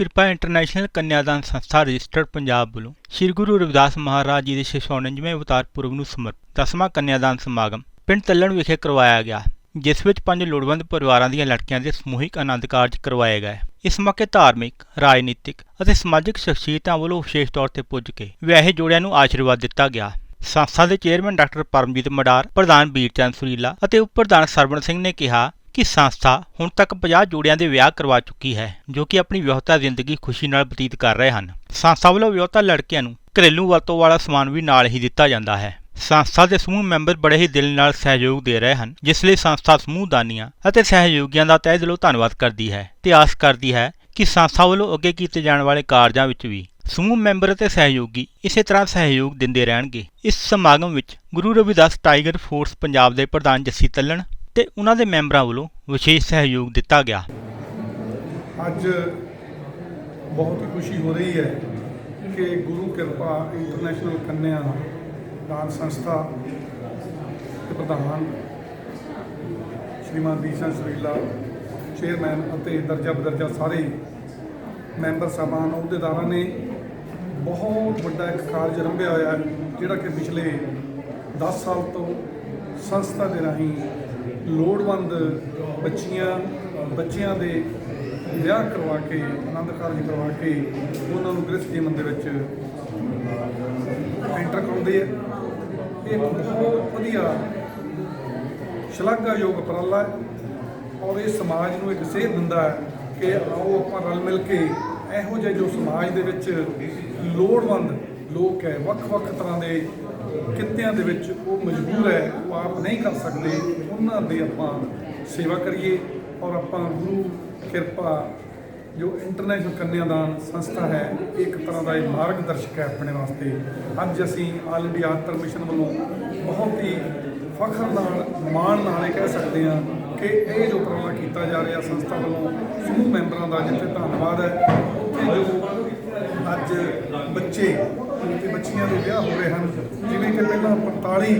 ਕਿਰਪਾ ਇੰਟਰਨੈਸ਼ਨਲ ਕੰਨਿਆਦਾਨ ਸੰਸਥਾ ਰਜਿਸਟਰਡ ਪੰਜਾਬ ਵੱਲੋਂ ਸ੍ਰੀ ਗੁਰੂ ਰਵਿਦਾਸ ਮਹਾਰਾਜ ਜੀ ਦੇ 649ਵੇਂ ਅਵਤਾਰ ਪੁਰਬ ਨੂੰ ਸਮਰਪਿਤ ਦਸਵਾਂ ਕੰਨਿਆਦਾਨ ਸਮਾਗਮ ਪਿੰਡ ਤੱਲਣ ਵਿਖੇ ਕਰਵਾਇਆ ਗਿਆ ਜਿਸ ਵਿੱਚ ਪੰਜ ਲੋੜਵੰਦ ਪਰਿਵਾਰਾਂ ਦੀਆਂ ਲੜਕੀਆਂ ਦੇ ਸਮੂਹਿਕ ਆਨੰਦ ਕਾਰਜ ਕਰਵਾਏ ਗਏ ਇਸ ਮੌਕੇ ਧਾਰਮਿਕ, ਰਾਜਨੀਤਿਕ ਅਤੇ ਸਮਾਜਿਕ ਸ਼ਖਸੀਅਤਾਂ ਵੱਲੋਂ ਵਿਸ਼ੇਸ਼ ਤੌਰ ਤੇ ਪੁੱਜ ਕੇ ਵਿਆਹੇ ਜੋੜਿਆਂ ਨੂੰ ਆਸ਼ੀਰਵਾਦ ਦਿੱਤਾ ਗਿਆ ਸੰਸਥਾ ਦੇ ਚੇਅਰਮੈਨ ਡਾਕਟਰ ਪਰਮਜੀਤ ਮਡਾਰ, ਪ੍ਰਧਾਨ ਬੀਰਚੰਦ ਸੁਰੀਲਾ ਅਤੇ ਉਪ ਪ੍ਰਧਾਨ ਸਰਵਣ ਸਿੰਘ ਨੇ ਕਿਹਾ ਕਿ ਸੰਸਥਾ ਹੁਣ ਤੱਕ 50 ਜੋੜਿਆਂ ਦੇ ਵਿਆਹ ਕਰਵਾ ਚੁੱਕੀ ਹੈ, ਜੋ ਕਿ ਆਪਣੀ ਵਿਆਹਤਾ ਜ਼ਿੰਦਗੀ ਖੁਸ਼ੀ ਨਾਲ ਬਤੀਤ ਕਰ ਰਹੇ ਹਨ? ਸੰਸਥਾ ਵੱਲੋਂ ਵਿਆਹਤਾ ਲੜਕੀਆਂ ਨੂੰ ਘਰੇਲੂ ਵਰਤੋਂ ਵਾਲਾ ਸਮਾਨ ਵੀ ਨਾਲ ਹੀ ਦਿੱਤਾ ਜਾਂਦਾ ਹੈ। ਸੰਸਥਾ ਦੇ ਸਮੂਹ ਮੈਂਬਰ ਬੜੇ ਹੀ ਦਿਲ ਨਾਲ ਸਹਿਯੋਗ ਦੇ ਰਹੇ ਹਨ, ਜਿਸ ਲਈ ਸੰਸਥਾ ਸਮੂਹ ਦਾਨੀਆਂ ਅਤੇ ਸਹਿਯੋਗੀਆਂ ਦਾ ਤਹਿ ਦਿਲੋਂ ਧੰਨਵਾਦ ਕਰਦੀ ਹੈ ਤੇ ਆਸ ਕਰਦੀ ਹੈ ਕਿ ਸੰਸਥਾ ਵੱਲੋਂ ਅੱਗੇ ਕੀਤੇ ਜਾਣ ਵਾਲੇ ਕਾਰਜਾਂ ਵਿੱਚ ਵੀ ਸਮੂਹ ਮੈਂਬਰ ਅਤੇ ਸਹਿਯੋਗੀ ਇਸੇ ਤਰ੍ਹਾਂ ਸਹਿਯੋਗ ਦਿੰਦੇ ਰਹਿਣਗੇ। ਇਸ ਸਮਾਗਮ ਵਿੱਚ ਗੁਰੂ ਰਵਿਦਾਸ ਟਾਈਗਰ ਫੋਰਸ ਪੰਜਾਬ ਦੇ ਪ੍ਰਧਾਨ ਜੱਸੀ ਤੱਲਣ ਤੇ ਉਹਨਾਂ ਦੇ ਮੈਂਬਰਾਂ ਵੱਲੋਂ ਵਿਸ਼ੇਸ਼ ਸਹਿਯੋਗ ਦਿੱਤਾ ਗਿਆ। ਅੱਜ ਬਹੁਤ ਹੀ ਖੁਸ਼ੀ ਹੋ ਰਹੀ ਹੈ ਕਿ ਗੁਰੂ ਕਿਰਪਾ ਇੰਟਰਨੈਸ਼ਨਲ ਕੰਨਿਆ ਦਾਨ ਸੰਸਥਾ ਦੇ ਪ੍ਰਧਾਨ ਸ਼੍ਰੀਮਾਨ ਦੀਸ਼ਾ ਸੁਰੀਲਾ, ਚੇਅਰਮੈਨ ਅਤੇ ਦਰਜਾ ਬਦਰਜਾ ਸਾਰੇ ਮੈਂਬਰ ਸਾਹਿਬਾਨ, ਅਹੁਦੇਦਾਰਾਂ ਨੇ ਬਹੁਤ ਵੱਡਾ ਇੱਕ ਕਾਰਜ ਆਰੰਭਿਆ ਹੋਇਆ ਜਿਹੜਾ ਕਿ ਪਿਛਲੇ 10 ਸਾਲ ਤੋਂ ਸੰਸਥਾ ਦੇ ਰਾਹੀਂ ਲੋੜਵੰਦ ਬੱਚੀਆਂ, ਬੱਚਿਆਂ ਦੇ ਵਿਆਹ ਕਰਵਾ ਕੇ, ਆਨੰਦ ਕਾਰਜ ਕਰਵਾ ਕੇ ਉਹਨਾਂ ਨੂੰ ਗ੍ਰਸਥ ਜੀਵਨ ਦੇ ਵਿੱਚ ਐਂਟਰ ਕਰਾਉਂਦੇ ਆ। ਇਹ ਬਹੁਤ ਵਧੀਆ ਸ਼ਲਾਘਾਯੋਗ ਉਪਰਾਲਾ ਹੈ ਔਰ ਇਹ ਸਮਾਜ ਨੂੰ ਇੱਕ ਸੇਧ ਦਿੰਦਾ ਹੈ ਕਿ ਆਓ ਆਪਾਂ ਰਲ ਮਿਲ ਕੇ ਇਹੋ ਜਿਹੇ ਜੋ ਸਮਾਜ ਦੇ ਵਿੱਚ ਲੋੜਵੰਦ ਲੋਕ ਹੈ, ਵੱਖ-ਵੱਖ ਤਰ੍ਹਾਂ ਦੇ ਕਿੱਤਿਆਂ ਦੇ ਵਿੱਚ ਉਹ ਮਜਬੂਰ ਹੈ, ਉਹ ਆਪ ਨਹੀਂ ਕਰ ਸਕਦੇ, ਉਹਨਾਂ ਦੀ ਆਪਾਂ ਸੇਵਾ ਕਰੀਏ ਔਰ ਆਪਾਂ ਗੁਰੂ ਕਿਰਪਾ, ਜੋ ਇੰਟਰਨੈਸ਼ਨਲ ਕੰਨਿਆਦਾਨ ਸੰਸਥਾ ਹੈ, ਇੱਕ ਤਰ੍ਹਾਂ ਦਾ ਇਹ ਮਾਰਗ ਦਰਸ਼ਕ ਹੈ ਆਪਣੇ ਵਾਸਤੇ। ਅੱਜ ਅਸੀਂ ਆਲ ਇੰਡੀਆ ਆਰਥਰ ਮਿਸ਼ਨ ਵੱਲੋਂ ਬਹੁਤ ਹੀ ਫਖਰ ਨਾਲ, ਮਾਣ ਨਾਲ ਇਹ ਕਹਿ ਸਕਦੇ ਹਾਂ ਕਿ ਇਹ ਜੋ ਉਪਰਾਲਾ ਕੀਤਾ ਜਾ ਰਿਹਾ ਸੰਸਥਾ ਵੱਲੋਂ, ਸਮੂਹ ਮੈਂਬਰਾਂ ਦਾ ਜਿੱਥੇ ਧੰਨਵਾਦ ਹੈ, ਉੱਥੇ ਜੋ ਅੱਜ ਬੱਚੇ ਬੱਚੀਆਂ ਦੇ ਵਿਆਹ ਹੋ ਰਹੇ ਹਨ, ਜਿਵੇਂ ਕਿ ਪਹਿਲਾਂ 45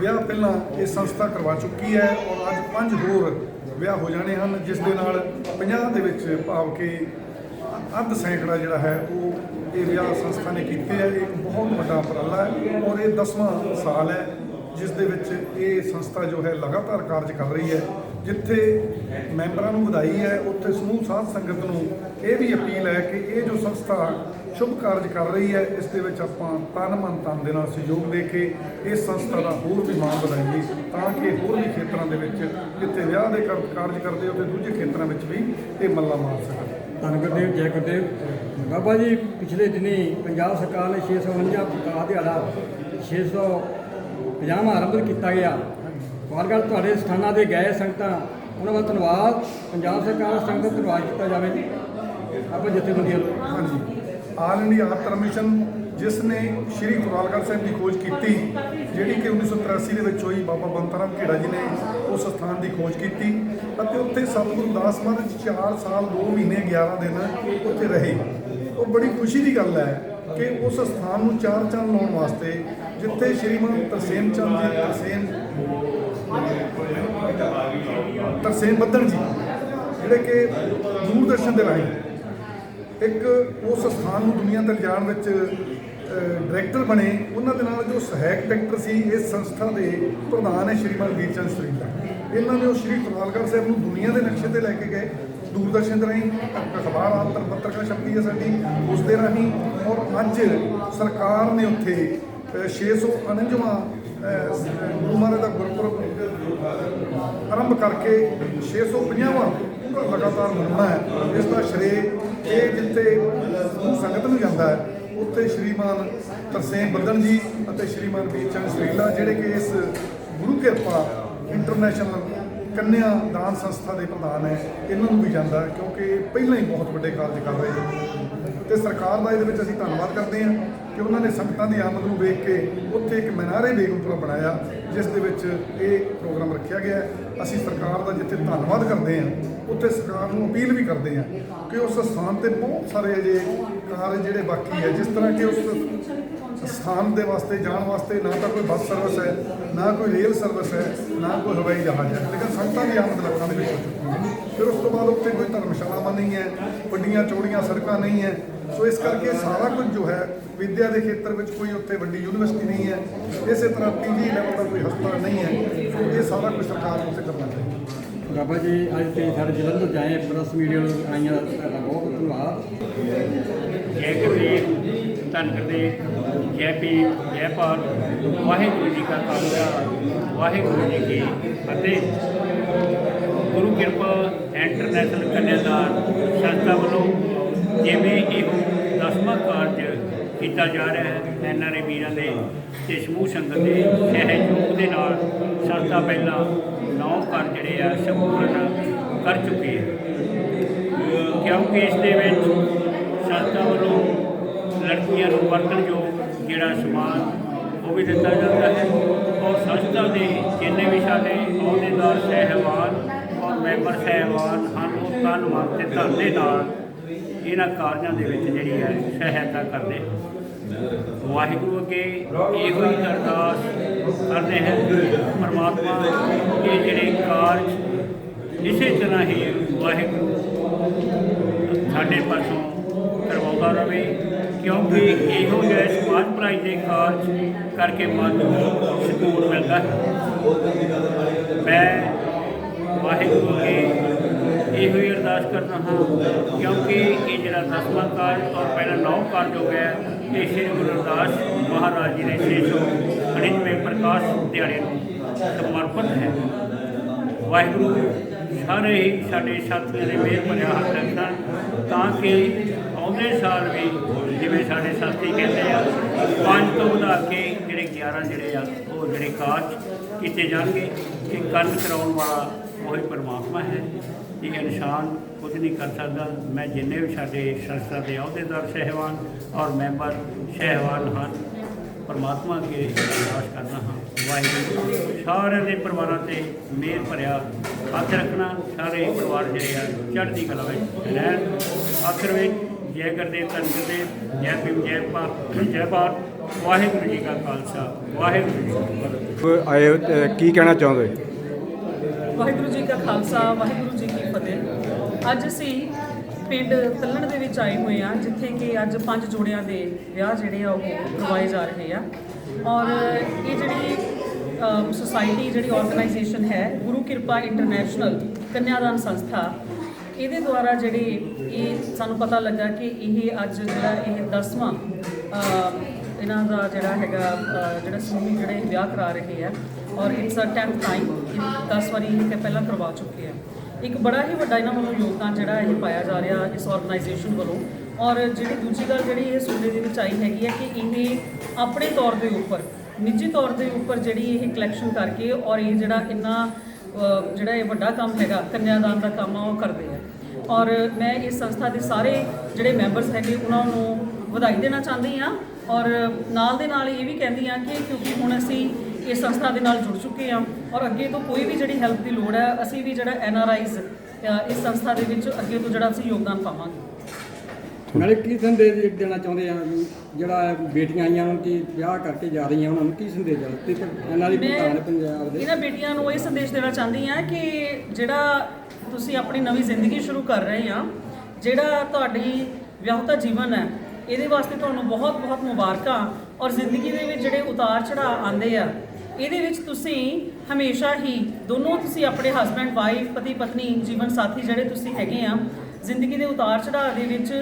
ਵਿਆਹ ਪਹਿਲਾਂ ਇਹ ਸੰਸਥਾ ਕਰਵਾ ਚੁੱਕੀ ਹੈ ਔਰ ਅੱਜ ਪੰਜ ਹੋਰ ਵਿਆਹ ਹੋ ਜਾਣੇ ਹਨ, ਜਿਸ ਦੇ ਨਾਲ 50 ਦੇ ਵਿੱਚ ਭਾਵ ਕਿ ਅੱਧ ਸੈਂਕੜਾ ਜਿਹੜਾ ਹੈ ਉਹ ਇਹ ਵਿਆਹ ਸੰਸਥਾ ਨੇ ਕੀਤੇ ਹੈ ਇਹ ਇੱਕ ਬਹੁਤ ਵੱਡਾ ਉਪਰਾਲਾ ਹੈ ਔਰ ਇਹ 10ਵਾਂ ਸਾਲ ਹੈ, ਜਿਸ ਦੇ ਵਿੱਚ ਇਹ ਸੰਸਥਾ ਜੋ ਹੈ ਲਗਾਤਾਰ ਕਾਰਜ ਕਰ ਰਹੀ ਹੈ। ਜਿੱਥੇ ਮੈਂਬਰਾਂ ਨੂੰ ਵਧਾਈ ਹੈ, ਉੱਥੇ ਸਮੂਹ ਸਾਧ ਸੰਗਤ ਨੂੰ ਇਹ ਵੀ ਅਪੀਲ ਹੈ ਕਿ ਇਹ ਜੋ ਸੰਸਥਾ ਸ਼ੁਭ ਕਾਰਜ ਕਰ ਰਹੀ ਹੈ, ਇਸ ਦੇ ਵਿੱਚ ਆਪਾਂ ਤਨ ਮਨ ਧਨ ਦੇ ਨਾਲ ਸਹਿਯੋਗ ਦੇ ਕੇ ਇਸ ਸੰਸਥਾ ਦਾ ਹੋਰ ਵੀ ਮਾਣ ਵਧਾਈਏ, ਤਾਂ ਕਿ ਹੋਰ ਵੀ ਖੇਤਰਾਂ ਦੇ ਵਿੱਚ ਜਿੱਥੇ ਵਿਆਹ ਦੇ ਕਾਰ- ਕਾਰਜ ਕਰਦੇ ਉੱਥੇ ਦੂਜੇ ਖੇਤਰਾਂ ਵਿੱਚ ਵੀ ਇਹ ਮੱਲਾ ਮਾਰ ਸਕਣ। ਧੰਨ ਗੁਰਦੇਵ, ਜੈ ਗੁਰਦੇਵ। ਬਾਬਾ ਜੀ, ਪਿਛਲੇ ਦਿਨੀ ਪੰਜਾਬ ਸਰਕਾਰ ਨੇ 649 ਦਾ ਦਿਹਾੜਾ 650 ਆਰੰਭ ਕੀਤਾ ਗਿਆ। ਵਾਰਗਲ ਤੁਹਾਡੇ ਸਥਾਨਾਂ ਦੇ ਗਏ ਸੰਗਤਾਂ, ਉਹਨਾਂ ਦਾ ਧੰਨਵਾਦ। ਪੰਜਾਬ ਸਰਕਾਰ ਦਾ ਸੰਗਤ ਦਾ ਧੰਨਵਾਦ ਕੀਤਾ ਜਾਵੇ। ਜੀ ਆਪਾਂ ਜਥੇਬੰਦੀਆਂ ਨੂੰ। ਹਾਂਜੀ। ਆਲ ਇੰਡੀਆ ਆਰਥਰ ਮਿਸ਼ਨ ਜਿਸ ਨੇ ਸ਼੍ਰੀ ਕੁਰਾਲਗੜ੍ਹ ਸਾਹਿਬ ਦੀ ਖੋਜ ਕੀਤੀ, ਜਿਹੜੀ ਕਿ 1983 ਦੇ ਵਿੱਚ ਹੋਈ, ਬਾਬਾ ਬੰਤਾਰਾਮ ਖੇੜਾ ਜੀ ਨੇ ਉਸ ਸਥਾਨ ਦੀ ਖੋਜ ਕੀਤੀ ਅਤੇ ਉੱਥੇ ਸਤਿਗੁਰੂ ਦਾਸ ਮਹਾਰਾਜ 4 ਸਾਲ 2 ਮਹੀਨੇ 11 ਦਿਨ ਉੱਥੇ ਰਹੇ। ਉਹ ਬੜੀ ਖੁਸ਼ੀ ਦੀ ਗੱਲ ਹੈ ਕਿ ਉਸ ਸਥਾਨ ਨੂੰ ਚਾਰ ਚੰਨ ਲਾਉਣ ਵਾਸਤੇ ਜਿੱਥੇ ਸ਼੍ਰੀਮਾਨ ਤਰਸੇਮ ਚੰਦ ਜੀ, ਤਰਸੇਮ ਤਰਸੇਮ ਬੱਦਣ ਜੀ ਜਿਹੜੇ ਕਿ ਦੂਰਦਰਸ਼ਨ ਦੇ ਰਾਹੀਂ ਇੱਕ ਉਸ ਸਥਾਨ ਨੂੰ ਦੁਨੀਆ ਤੇ ਜਾਣ ਵਿੱਚ ਡਾਇਰੈਕਟਰ ਬਣੇ। ਉਹਨਾਂ ਦੇ ਨਾਲ ਜੋ ਸਹਾਇਕ ਡਾਇਰੈਕਟਰ ਸੀ ਇਸ ਸੰਸਥਾ ਦੇ ਪ੍ਰਧਾਨ ਹੈ ਸ਼੍ਰੀਮਾਨ ਵੀਰਚੰਦ ਸਰੀਲਾ ਇਹਨਾਂ ਨੇ ਉਹ ਸ਼੍ਰੀ ਕੁਰਾਲਗੜ੍ਹ ਸਾਹਿਬ ਨੂੰ ਦੁਨੀਆ ਦੇ ਨਕਸ਼ੇ ਤੇ ਲੈ ਕੇ ਗਏ। ਦੂਰਦਰਸ਼ਨ ਦੇ ਰਾਹੀਂ ਅਖਬਾਰ ਆਤਰ ਪੱਤਰਕਾਰ ਸ਼ਕਤੀ ਹੈ ਸਾਡੀ ਉਸ ਦੇ ਰਾਹੀਂ। ਔਰ ਅੱਜ ਸਰਕਾਰ ਨੇ ਉੱਥੇ ਅ, 649ਵਾਂ ਗੁਰੂ ਮਹਾਰਾਜ ਦਾ ਗੁਰਪੁਰਬ ਆਰੰਭ ਕਰਕੇ 650ਵਾਂ ਪੂਰਾ ਲਗਾਤਾਰ ਮਨਾਉਣਾ ਹੈ। ਇਸ ਦਾ ਸ਼੍ਰੇਅ ਇਹ ਜਿੱਥੇ ਸੰਗਤ ਨੂੰ ਜਾਂਦਾ ਹੈ, ਉੱਥੇ ਸ਼੍ਰੀਮਾਨ ਤਰਸੇਮ ਬੱਦਨ ਜੀ ਅਤੇ ਸ਼੍ਰੀਮਾਨ ਵੀਰਚੰਦ ਸਰੀਲਾ ਜਿਹੜੇ ਕਿ ਇਸ ਗੁਰੂ ਕਿਰਪਾ ਇੰਟਰਨੈਸ਼ਨਲ ਕੰਨਿਆ ਦਾਨ ਸੰਸਥਾ ਦੇ ਪ੍ਰਧਾਨ ਹੈ, ਇਹਨਾਂ ਨੂੰ ਵੀ ਜਾਂਦਾ ਕਿਉਂਕਿ ਪਹਿਲਾਂ ਹੀ ਬਹੁਤ ਵੱਡੇ ਕਾਰਜ ਕਰ ਰਹੇ ਨੇ। ਤੇ ਸਰਕਾਰ ਦਾ ਇਹਦੇ ਵਿੱਚ ਅਸੀਂ ਧੰਨਵਾਦ ਕਰਦੇ ਹਾਂ। ਕਿ ਉਹਨਾਂ ਨੇ ਸੰਗਤਾਂ ਦੀ ਆਮਦ ਨੂੰ ਵੇਖ ਕੇ ਉੱਥੇ ਇੱਕ ਮਨਾਰੇ ਬੇਗਮਪੁਰਾ ਬਣਾਇਆ, ਜਿਸ ਦੇ ਵਿੱਚ ਇਹ ਪ੍ਰੋਗਰਾਮ ਰੱਖਿਆ ਗਿਆ ਅਸੀਂ ਸਰਕਾਰ ਦਾ ਜਿੱਥੇ ਧੰਨਵਾਦ ਕਰਦੇ ਹਾਂ, ਉੱਥੇ ਸਰਕਾਰ ਨੂੰ ਅਪੀਲ ਵੀ ਕਰਦੇ ਹਾਂ ਕਿ ਉਸ ਸਥਾਨ ਤੇ ਬਹੁਤ ਸਾਰੇ ਅਜੇ ਕਾਰਜ ਜਿਹੜੇ ਬਾਕੀ ਹੈ, ਜਿਸ ਤਰ੍ਹਾਂ ਕਿ ਉਸ ਸਥਾਨ ਦੇ ਵਾਸਤੇ ਜਾਣ ਵਾਸਤੇ ਨਾ ਤਾਂ ਕੋਈ ਬੱਸ ਸਰਵਿਸ ਹੈ, ਨਾ ਕੋਈ ਰੇਲ ਸਰਵਿਸ ਹੈ, ਨਾ ਕੋਈ ਹਵਾਈ ਜਹਾਜ਼ ਹੈ, ਲੇਕਿਨ ਸੰਗਤਾਂ ਦੀ ਆਮਦ ਲੱਖਾਂ ਦੇ ਵਿੱਚ ਹੋ ਚੁੱਕੀ ਹੈ। ਫਿਰ ਉਸ ਤੋਂ ਬਾਅਦ ਉੱਥੇ ਕੋਈ ਧਰਮਸ਼ਾਲਾਵਾਂ ਨਹੀਂ ਹੈ ਵੱਡੀਆਂ ਚੌੜੀਆਂ ਸੜਕਾਂ ਨਹੀਂ ਹੈ ਸੋ ਇਸ ਕਰਕੇ ਸਾਰਾ ਕੁਝ ਜੋ ਹੈ ਵਿਦਿਆ ਦੇ ਖੇਤਰ ਵਿੱਚ ਕੋਈ ਉੱਥੇ ਵੱਡੀ ਯੂਨੀਵਰਸਿਟੀ ਨਹੀਂ ਹੈ। ਇਸੇ ਤਰ੍ਹਾਂ ਪੀਜੀ ਲੈਵਲ ਦਾ ਕੋਈ ਹਸਪਤਾਲ ਨਹੀਂ ਹੈ। ਇਹ ਸਾਰਾ ਕੁਝ ਸਰਕਾਰ ਨੂੰ ਉੱਥੇ ਕਰਨਾ ਚਾਹੀਦਾ। ਬਾਬਾ ਜੀ ਅੱਜ ਤੇ ਸਾਡੇ ਜਲੰਧਰ ਜਾਏ ਪ੍ਰੈਸ ਮੀਡੀਆ ਨੂੰ ਆਈਆਂ ਦਾ ਤੁਹਾਡਾ ਬਹੁਤ ਬਹੁਤ ਧੰਨਵਾਦ। ਜੈ ਗੁਰਦੇਵ ਧੰਨ ਗੁਰਦੇਵ ਜੈ ਪੀਰ ਜੈ ਪਾਲ ਵਾਹਿਗੁਰੂ ਜੀ ਕਾ ਖਾਲਸਾ ਵਾਹਿਗੁਰੂ ਜੀ ਕੀ ਫਤਿਹ। ਗੁਰੂ ਕਿਰਪਾ ਇੰਟਰਨੈਸ਼ਨਲ ਕੰਨਿਆਦਾਨ ਸੰਸਥਾ ਵੱਲੋਂ ਜਿਵੇਂ ਇਹ ਦਸਵਾਂ ਕਾਰਜ ਕੀਤਾ ਜਾ ਰਿਹਾ ਹੈ ਐਨਆਰਏ ਵੀਰਾਂ ਦੇ ਤੇ ਸਮੂਹ ਸੰਗਤ ਦੇ ਸਹਿਯੋਗ ਦੇ ਨਾਲ ਸੰਸਥਾ ਪਹਿਲਾਂ ਨੌ ਕਾਰਜ ਜਿਹੜੇ ਆ ਸੰਪੂਰਨ ਕਰ ਚੁੱਕੇ ਹੈ ਕਿਉਂਕਿ ਇਸ ਦੇ ਵਿੱਚ ਸੰਸਥਾ ਵੱਲੋਂ ਲੜਕੀਆਂ ਨੂੰ ਵਰਤਣਯੋਗ ਜਿਹੜਾ ਸਮਾਨ ਉਹ ਵੀ ਦਿੱਤਾ ਜਾਂਦਾ ਹੈ ਔਰ ਸੰਸਥਾ ਦੇ ਜਿੰਨੇ ਵੀ ਸਾਡੇ ਅਹੁਦੇਦਾਰ, ਸਹਿਬਾਨ ਔਰ ਮੈਂਬਰ ਸਹਿਬਾਨ ਹਨ, ਉਹ ਤਨ ਮਨ ਤੇ ਧਨ ਦੇ ਨਾਲ ਇਹਨਾਂ ਕਾਰਜਾਂ ਦੇ ਵਿੱਚ ਜਿਹੜੀ ਹੈ ਸਹਾਇਤਾ ਕਰਦੇ ਵਾਹਿਗੁਰੂ ਅੱਗੇ ਇਹੋ ਹੀ ਅਰਦਾਸ ਕਰਦੇ ਹਾਂ ਪਰਮਾਤਮਾ ਇਹ ਜਿਹੜੇ ਕਾਰਜ ਇਸੇ ਤਰ੍ਹਾਂ ਹੀ ਵਾਹਿਗੁਰੂ ਸਾਡੇ ਪਾਸੋਂ ਕਰਵਾਉਂਦਾ ਰਹੇ ਕਿਉਂਕਿ ਇਹੋ ਜਿਹੇ ਸਮਾਜ ਭਲਾਈ ਦੇ ਕਾਰਜ ਕਰਕੇ ਮਨ ਨੂੰ ਸਕੂਨ ਮਿਲਦਾ ਹੈ। ਮੈਂ ਵਾਹਿਗੁਰੂ ਅੱਗੇ ਇਹੋ ਹੀ ਅਰਦਾਸ ਕਰਦਾ ਹਾਂ, ਕਿਉਂਕਿ ਇਹ ਜਿਹੜਾ ਦਸਵਾਂ ਕਾਰਜ ਔਰ ਪਹਿਲਾ ਨੌ ਕਾਰਜ ਹੋ ਗਿਆ ਇਹ ਸ੍ਰੀ ਗੁਰੂ ਰਵਿਦਾਸ ਮਹਾਰਾਜ ਜੀ ਦੇ 699ਵੇਂ ਪ੍ਰਕਾਸ਼ ਦਿਹਾੜੇ ਨੂੰ ਸਮਰਪਿਤ ਹੈ। ਵਾਹਿਗੁਰੂ, ਸਾਰੇ ਹੀ ਸਾਡੇ ਸਾਥੀਆਂ ਦੇ ਮਿਹਰ ਭਰਿਆ ਹੱਥ ਰੱਖਣ, ਤਾਂ ਕਿ ਆਉਂਦੇ ਸਾਲ ਵੀ ਜਿਵੇਂ ਸਾਡੇ ਸਾਥੀ ਕਹਿੰਦੇ ਆ, ਪੰਜ ਤੋਂ ਵਧਾ ਕੇ ਜਿਹੜੇ 11 ਜਿਹੜੇ ਆ, ਉਹ ਜਿਹੜੇ ਕਾਰਜ ਕੀਤੇ ਜਾਣਗੇ, ਇਹ ਕਰਨ ਕਰਾਉਣ ਵਾਲਾ ਉਹੀ ਪਰਮਾਤਮਾ ਹੈ। ਇਹ ਇਨਸਾਨ ਕੁਝ ਨਹੀਂ ਕਰ ਸਕਦਾ। ਮੈਂ ਜਿੰਨੇ ਵੀ ਸਾਡੇ ਸੰਸਥਾ ਦੇ ਅਹੁਦੇਦਾਰ ਸਹਿਬਾਨ ਔਰ ਮੈਂਬਰ ਸਹਿਬਾਨ ਹਨ ਪਰਮਾਤਮਾ ਅੱਗੇ ਅਰਦਾਸ ਕਰਦਾ ਹਾਂ। ਵਾਹਿਗੁਰੂ ਸਾਰਿਆਂ ਦੇ ਪਰਿਵਾਰਾਂ ਤੇ ਮਿਹਰ ਭਰਿਆ ਹੱਥ ਰੱਖਣਾ ਸਾਰੇ ਹੀ ਪਰਿਵਾਰ ਜਿਹੜੇ ਆ ਚੜ੍ਹਦੀ ਕਲਾ ਵਿੱਚ ਰਹਿਣ। ਆਖਰ ਵਿੱਚ ਜੈ ਗੁਰਦੇਵ ਧੰਨ ਗੁਰਦੇਵ ਜੈ ਭੀਮ ਜੈ ਭਾਰਤ ਜੈ ਭਾਰਤ। ਵਾਹਿਗੁਰੂ ਜੀ ਕਾ ਖਾਲਸਾ ਵਾਹਿਗੁਰੂ ਜੀ ਕੀ ਫਤਿਹ। ਆਏ ਹੋ ਤੇ ਕੀ ਕਹਿਣਾ ਚਾਹੁੰਦੇ ਵਾਹਿਗੁਰੂ ਜੀ ਕਾ ਖਾਲਸਾ ਵਾਹਿਗੁਰੂ ਕੀ ਅੱਜ ਅਸੀਂ ਪਿੰਡ ਤੱਲਣ ਦੇ ਵਿੱਚ ਆਏ ਹੋਏ ਆ ਜਿੱਥੇ ਕਿ ਅੱਜ ਪੰਜ ਜੋੜਿਆਂ ਦੇ ਵਿਆਹ ਜਿਹੜੇ ਆ, ਉਹ ਕਰਵਾਏ ਜਾ ਰਹੇ ਆ। ਔਰ ਇਹ ਜਿਹੜੀ ਸੁਸਾਇਟੀ ਜਿਹੜੀ ਆਰਗੇਨਾਈਜੇਸ਼ਨ ਹੈ, ਗੁਰੂ ਕਿਰਪਾ ਇੰਟਰਨੈਸ਼ਨਲ ਕੰਨਿਆਦਾਨ ਸੰਸਥਾ, ਇਹਦੇ ਦੁਆਰਾ ਜਿਹੜੇ ਇਹ ਸਾਨੂੰ ਪਤਾ ਲੱਗਾ ਕਿ ਇਹ ਅੱਜ ਜਿਹੜਾ ਇਹ 10ਵਾਂ ਇਹਨਾਂ ਦਾ ਜਿਹੜਾ ਹੈਗਾ ਜਿਹੜਾ ਸਮੂਹ ਜਿਹੜੇ ਵਿਆਹ ਕਰਾ ਰਹੇ ਆ। ਔਰ ਇਟਸ ਅ 10th ਟਾਈਮ ਇਹ 10 ਵਾਰੀ ਇਹ ਪਹਿਲਾਂ ਕਰਵਾ ਚੁੱਕੇ ਆ। ਇੱਕ ਬੜਾ ਹੀ ਵੱਡਾ ਇਹਨਾਂ ਵੱਲੋਂ ਯੋਗਦਾਨ ਜਿਹੜਾ ਇਹ ਪਾਇਆ ਜਾ ਰਿਹਾ ਇਸ ਆਰਗੇਨਾਈਜੇਸ਼ਨ ਵੱਲੋਂ। ਔਰ ਜਿਹੜੀ ਦੂਜੀ ਗੱਲ ਜਿਹੜੀ ਇਹ ਸੂਬੇ ਦੇ ਵਿੱਚ ਆਈ ਹੈਗੀ ਹੈ ਕਿ ਇਹ ਆਪਣੇ ਤੌਰ ਦੇ ਉੱਪਰ, ਨਿੱਜੀ ਤੌਰ ਦੇ ਉੱਪਰ ਜਿਹੜੀ ਇਹ ਕਲੈਕਸ਼ਨ ਕਰਕੇ ਔਰ ਇਹ ਜਿਹੜਾ ਇੰਨਾ ਜਿਹੜਾ ਇਹ ਵੱਡਾ ਕੰਮ ਹੈਗਾ, ਕੰਨਿਆਦਾਨ ਦਾ ਕੰਮ ਆ, ਉਹ ਕਰਦੇ ਆ। ਔਰ ਮੈਂ ਇਸ ਸੰਸਥਾ ਦੇ ਸਾਰੇ ਜਿਹੜੇ ਮੈਂਬਰਸ ਹੈਗੇ, ਉਹਨਾਂ ਨੂੰ ਵਧਾਈ ਦੇਣਾ ਚਾਹੁੰਦੀ ਆ ਔਰ ਨਾਲ ਦੇ ਨਾਲ ਇਹ ਵੀ ਕਹਿੰਦੀ ਆ ਕਿ ਕਿਉਂਕਿ ਹੁਣ ਅਸੀਂ ਇਸ ਸੰਸਥਾ ਦੇ ਨਾਲ ਜੁੜ ਚੁੱਕੇ ਆ ਔਰ ਅੱਗੇ ਤੋਂ ਕੋਈ ਵੀ ਜਿਹੜੀ ਹੈਲਪ ਦੀ ਲੋੜ ਹੈ ਅਸੀਂ ਵੀ ਜਿਹੜਾ ਐਨ ਆਰ ਆਈਜ਼ ਇਸ ਸੰਸਥਾ ਦੇ ਵਿੱਚ ਅੱਗੇ ਤੋਂ ਜਿਹੜਾ ਅਸੀਂ ਯੋਗਦਾਨ ਪਾਵਾਂਗੇ। ਨਾਲੇ ਕੀ ਸੰਦੇਸ਼ ਦੇਣਾ ਚਾਹੁੰਦੇ ਆ? ਜਿਹੜਾ ਬੇਟੀਆਂ ਆਈਆਂ ਨੂੰ ਕਿ ਵਿਆਹ ਕਰਕੇ ਜਾ ਰਹੀਆਂ ਉਹਨਾਂ ਨੂੰ ਕੀ ਸੰਦੇਸ਼ ਦੇਣਾ? ਤੇ ਇਹਨਾਂ ਦੀ ਪ੍ਰਧਾਨ ਪੰਜਾਬ ਦੇ। ਇਹਨਾਂ ਬੇਟੀਆਂ ਨੂੰ ਇਹ ਸੰਦੇਸ਼ ਦੇਣਾ ਚਾਹੁੰਦੀ ਆ ਕਿ ਜਿਹੜਾ ਤੁਸੀਂ ਆਪਣੀ ਨਵੀਂ ਜ਼ਿੰਦਗੀ ਸ਼ੁਰੂ ਕਰ ਰਹੇ ਆ ਜਿਹੜਾ ਤੁਹਾਡੀ ਵਿਆਹਤਾ ਜੀਵਨ ਹੈ ਇਹਦੇ ਵਾਸਤੇ ਤੁਹਾਨੂੰ ਬਹੁਤ ਬਹੁਤ ਮੁਬਾਰਕਾਂ ਔਰ ਜ਼ਿੰਦਗੀ ਦੇ ਵਿੱਚ ਜਿਹੜੇ ਉਤਾਰ ਚੜਾਅ ਆਉਂਦੇ ਆ ਇਹਦੇ ਵਿੱਚ ਤੁਸੀਂ ਹਮੇਸ਼ਾ ਹੀ ਦੋਨੋਂ ਤੁਸੀਂ ਆਪਣੇ ਹਸਬੈਂਡ ਵਾਈਫ ਪਤੀ, ਪਤਨੀ, ਜੀਵਨ ਸਾਥੀ ਜਿਹੜੇ ਤੁਸੀਂ ਹੈਗੇ ਆ, ਜ਼ਿੰਦਗੀ ਦੇ ਉਤਾਰ ਚੜਾਅ ਦੇ ਵਿੱਚ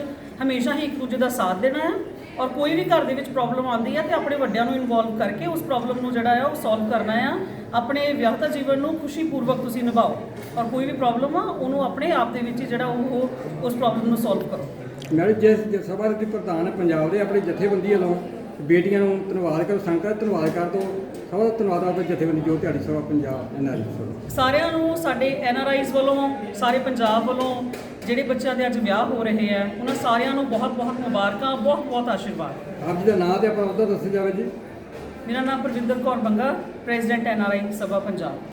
ਹਮੇਸ਼ਾ ਹੀ ਇੱਕ ਦੂਜੇ ਦਾ ਸਾਥ ਦੇਣਾ ਹੈ ਔਰ ਕੋਈ ਵੀ ਘਰ ਦੇ ਵਿੱਚ ਪ੍ਰੋਬਲਮ ਆਉਂਦੀ ਹੈ ਤੇ ਆਪਣੇ ਵੱਡਿਆਂ ਨੂੰ ਇਨਵੋਲਵ ਕਰਕੇ ਉਸ ਪ੍ਰੋਬਲਮ ਨੂੰ ਜਿਹੜਾ ਆ ਉਹ ਸੋਲਵ ਕਰਨਾ ਆ ਆਪਣੇ ਵਿਆਹਤਾ ਜੀਵਨ ਨੂੰ ਖੁਸ਼ੀਪੂਰਵਕ ਤੁਸੀਂ ਨਿਭਾਓ ਔਰ ਕੋਈ ਵੀ ਪ੍ਰੋਬਲਮ ਆ, ਉਹਨੂੰ ਆਪਣੇ ਆਪ ਦੇ ਵਿੱਚ ਹੀ ਜਿਹੜਾ ਉਹ ਉਸ ਪ੍ਰੋਬਲਮ ਨੂੰ ਸੋਲਵ ਕਰੋ। ਮੈਡਮ ਜਿਸ ਜਿਸ ਸਭਾ ਦੇ ਪ੍ਰਧਾਨ ਪੰਜਾਬ ਦੇ ਆਪਣੀ ਜਥੇਬੰਦੀ ਵੱਲੋਂ ਬੇਟੀਆਂ ਨੂੰ ਧੰਨਵਾਦ ਕਰੋ, ਸੰਗਤ ਧੰਨਵਾਦ ਕਰ ਦੋ। ਸਭ ਦਾ ਧੰਨਵਾਦ ਆਪਣੀ ਜਥੇਬੰਦੀ ਜੋ ਦਿਹਾੜੀ ਸਭਾ ਪੰਜਾਬ ਐਨਆਰਜੀ ਵੱਲੋਂ ਸਾਰਿਆਂ ਨੂੰ ਸਾਡੇ ਐਨ ਆਰ ਆਈਜ਼ ਵੱਲੋਂ ਸਾਰੇ ਪੰਜਾਬ ਵੱਲੋਂ ਜਿਹੜੇ ਬੱਚਿਆਂ ਦੇ ਅੱਜ ਵਿਆਹ ਹੋ ਰਹੇ ਆ ਉਹਨਾਂ ਸਾਰਿਆਂ ਨੂੰ ਬਹੁਤ ਬਹੁਤ ਮੁਬਾਰਕਾਂ ਬਹੁਤ ਬਹੁਤ ਆਸ਼ੀਰਵਾਦ। ਆਪ ਜੀ ਦਾ ਨਾਂ ਤੇ ਆਪਣਾ ਉਹਦਾ ਦੱਸਿਆ ਜਾਵੇ ਜੀ। ਮੇਰਾ ਨਾਮ Parvinder Kaur Banga president N R I Sabha Punjab.